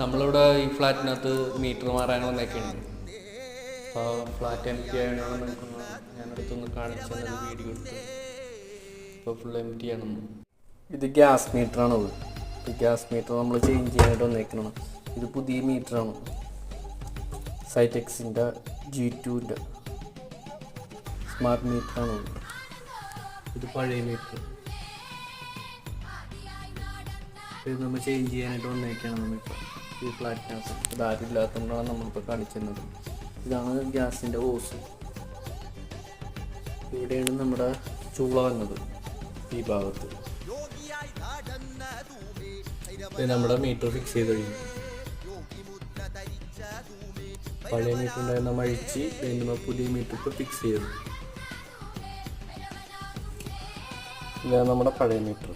നമ്മളിവിടെ ഈ ഫ്ലാറ്റിനകത്ത് മീറ്റർ മാറാൻ വന്നേക്കാണ്. അപ്പോൾ ഫ്ലാറ്റ് എം ടി ആയതുകൊണ്ടാണ് ഞാൻ ഞാനടുത്തൊന്ന് കാണിച്ചു തന്നത് വീഡിയോ എടുത്ത്. ഇപ്പോൾ ഫുൾ എം ടി ആണ് ഇത് ഗ്യാസ് മീറ്ററാണത്. ഈ ഗ്യാസ് മീറ്റർ നമ്മൾ ചേഞ്ച് ചെയ്യാനായിട്ട് വന്നേക്കണം. ഇത് പുതിയ മീറ്ററാണ്. സൈറ്റെക്സിന്റെ ജി ടുന്റെ സ്മാർട്ട് മീറ്ററാണത് ഇത് പഴയ മീറ്റർ ഇത് നമ്മൾ ചേഞ്ച് ചെയ്യാനായിട്ട് വന്നേക്കാണ് നമ്മളിപ്പോൾ ഈ ഫ്ലാറ്റ് ഗ്യാസ് ഇതാരില്ലാത്തതുകൊണ്ടാണ് നമ്മളിപ്പോൾ കാണിച്ചിരുന്നത് ഇതാണ് ഗ്യാസിന്റെ ഓസ് ഇവിടെയാണ് നമ്മുടെ ചൂള വന്നത് ഈ ഭാഗത്ത്. നമ്മുടെ മീറ്റർ ഫിക്സ് ചെയ്ത് കഴിഞ്ഞു. പഴയ മീറ്റർ ഉണ്ടായിരുന്ന നമ്മൾ അഴിച്ച് പുതിയ മീറ്റർ ഇപ്പോൾ ഫിക്സ് ചെയ്തു. ഇതാണ് നമ്മുടെ പഴയ മീറ്റർ